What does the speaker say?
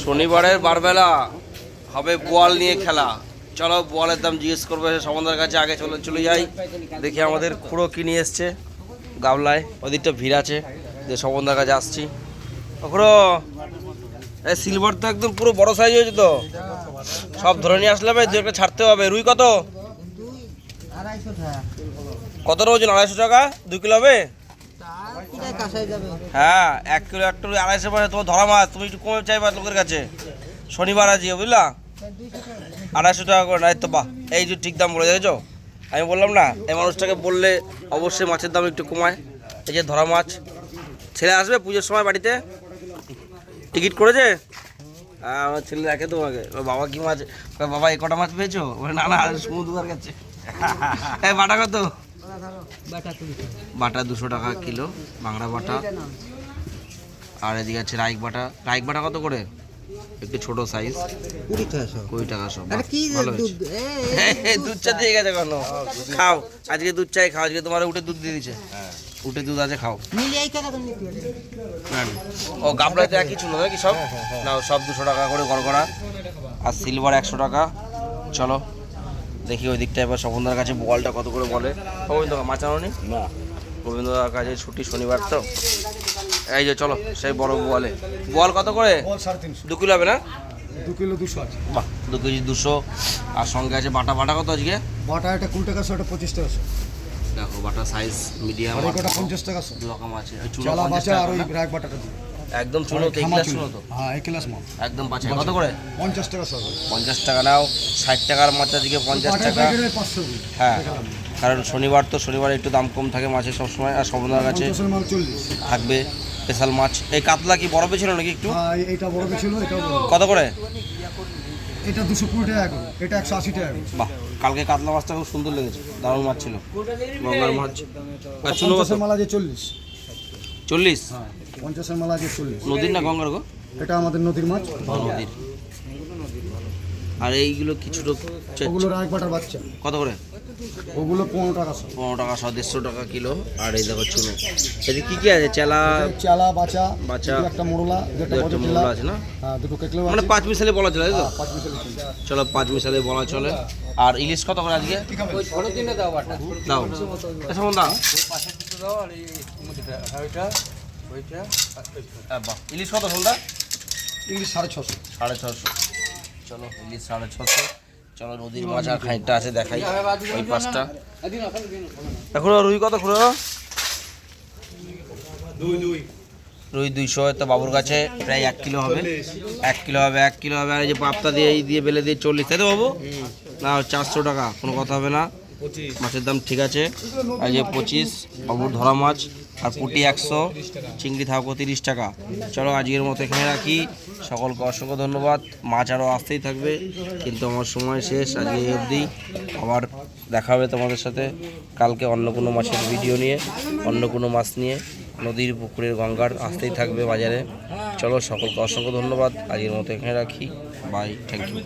শনিবারের বারবেলা হবে বল নিয়ে খেলা। চলো বলের দাম জিজ্ঞেস করবে সমন্দার কাছে আগে চলে চলে যাই। দেখি আমাদের খুঁড়ো কি নিয়ে এসছে গামলায় ওদিকটা ভিড় আছে, যে সমন্দার কাছে আসছি। খুঁড়ো এই সিলভার তো একদম পুরো বড় সাইজ হয়েছে তো। সব ধরে নিয়ে আসলে হবে দু একটা ছাড়তে হবে। রুই কত? কত ওজন আড়াইশো টাকা। দু কিলো হবে? হ্যাঁ এক কিলো এক কিলো আড়াইশো পয়সা তোমার ধরা মাছ তুমি একটু কমে চাইবা লোকের কাছে। শনিবার আজকে বুঝলা? আড়াইশো টাকা করে নাই তো বাহ এই যে ঠিক দাম বলে দেখেছ আমি বললাম না এই মানুষটাকে বললে অবশ্যই মাছের দাম একটু কমায়। এই যে ধরা মাছ। ছেলে আসবে পুজোর সময় বাড়িতে? টিকিট করেছে? হ্যাঁ, আমার ছেলে দেখে তোমাকে। বাবা কি মাছ বাবা এ কটা মাছ পেয়েছ? না না সমুদ্র এই বাটা কত? বাটা দুশো টাকা কিলো বাংলা বাটা। আর এদিকে আছে রাইক বাটা। রাইক বাটা কত করে? একটু ছোট সাইজ কুড়ি টাকা সব। কুড়ি টাকা সব কি ভালো দুধ চা দিয়ে গেছে কেন? খাও আজকে দুধ চাই খাও আজকে তোমার উঠে দুধ দিয়ে দিচ্ছে। উঠে দুধ আছে খাও। ও গাবলাতে একই ছিল নাকি সব? নাও সব দুশো টাকা করে গড়গড়া। আর সিলভার একশো টাকা। চলো। দেখি ওই দিকটা এবার স্বপনদার কাছে বলটা কত করে বলে। গোবিন্দ মাছ আনোনি? না। গোবিন্দদার কাছে ছুটি শনিবার তো। এই যে চলো সেই বড় বলে। বল কত করে? দু কিলো হবে না? দু কিলো দুশো আছে। বাহ দু কেজি দুশো। আর সঙ্গে আছে বাটা। বাটা কত আজকে? বাটা একটা কুড়ি টাকা ওটা পঁচিশ টাকা। দেখো বাটা সাইজ মিডিয়াম পঞ্চাশ টাকা। দু রকম আছে। পঞ্চাশ টাকা আর ওই না? বাটাটা একদম চুনো তো চুনো। তো। হ্যাঁ এক মাল। একদম কত করে? পঞ্চাশ টাকা শো পঞ্চাশ টাকা নাও ষাট টাকার মাছ আজকে পঞ্চাশ টাকা। হ্যাঁ কারণ শনিবার তো শনিবার একটু দাম কম থাকে মাছের সবসময় আর সমুদ্রের কাছে থাকবে স্পেশাল মাছ। এই কাতলা কি বরফে ছিল নাকি একটু? হ্যাঁ বড় ছিল কত করে? এটা দুশো কুড়ি টাকা করে। এটা একশো আশি টাকা বাহ কালকে কাতলা মাছটা খুব সুন্দর লেগেছে দারুণ মাছ ছিল। গঙ্গার মাছ। চুনো মাল চল্লিশ। চল্লিশ? পঞ্চাশের মাল আছে চল্লিশ। নদীর না গঙ্গার গো? এটা আমাদের নদীর মাছ। নদীর। আর এইগুলো কিছু লোক ওগুলো রাগ বাটার বাচ্চা। কত করে? ওগুলো পনেরো টাকা শো। পনেরো টাকা শো দেড়শো টাকা কিলো। আর এই দেখো চুনো এদিকে কি কি আছে? চেলা চালা বাচ্চা বাচ্চা। দু একটা মোড়লা দু একটা দু মোড়লা আছে না? হ্যাঁ দুটো কেকলেও মানে পাঁচ মিশালে বলা চলে তাই তো? হ্যাঁ, পাঁচ মিশালি চলছে চলো পাঁচ মিশালে বলা চলে। আর ইলিশ কত করে আজকে? দাও। আচ্ছা বন্ধা বাহ। ইলিশ কত সন্ধ্যা ইংলিশ সাড়ে ছশো। সাড়ে ছশো। চলো ইলিশ সাড়ে ছশো। চলো নদীর মাছ আর খানিকটা আছে দেখাই ওই পাঁচটা এখন রুই কত খুঁড়ো? রুই দুইশো তো বাবুর কাছে প্রায় এক কিলো হবে। এক কিলো হবে এক কিলো হবে আর এই যে পাপ্তা দিয়ে এই দিয়ে বেলে দিয়ে চল্লিশ তাই তো বাবু? না চারশো টাকা কোনো কথা হবে না। মাছের দাম ঠিক আছে। আর যে পঁচিশ, বাবুর ধরা মাছ, আর পুটি একশো, চিংড়ি থাকব তিরিশ টাকা। চলো আজকের মতো এখানে রাখি। সকলকে অসংখ্য ধন্যবাদ। মাছ আরও আসতেই থাকবে, কিন্তু আমার সময় শেষ আজকে এই অবধি। আবার দেখা হবে তোমাদের সাথে কালকে অন্য কোনো মাছের ভিডিও নিয়ে, অন্য কোনো মাছ নিয়ে। নদীর, পুকুরের, গঙ্গার আসতেই থাকবে বাজারে। চলো সকলকে অসংখ্য ধন্যবাদ। আজকের মতো এখানে রাখি। Bye thank you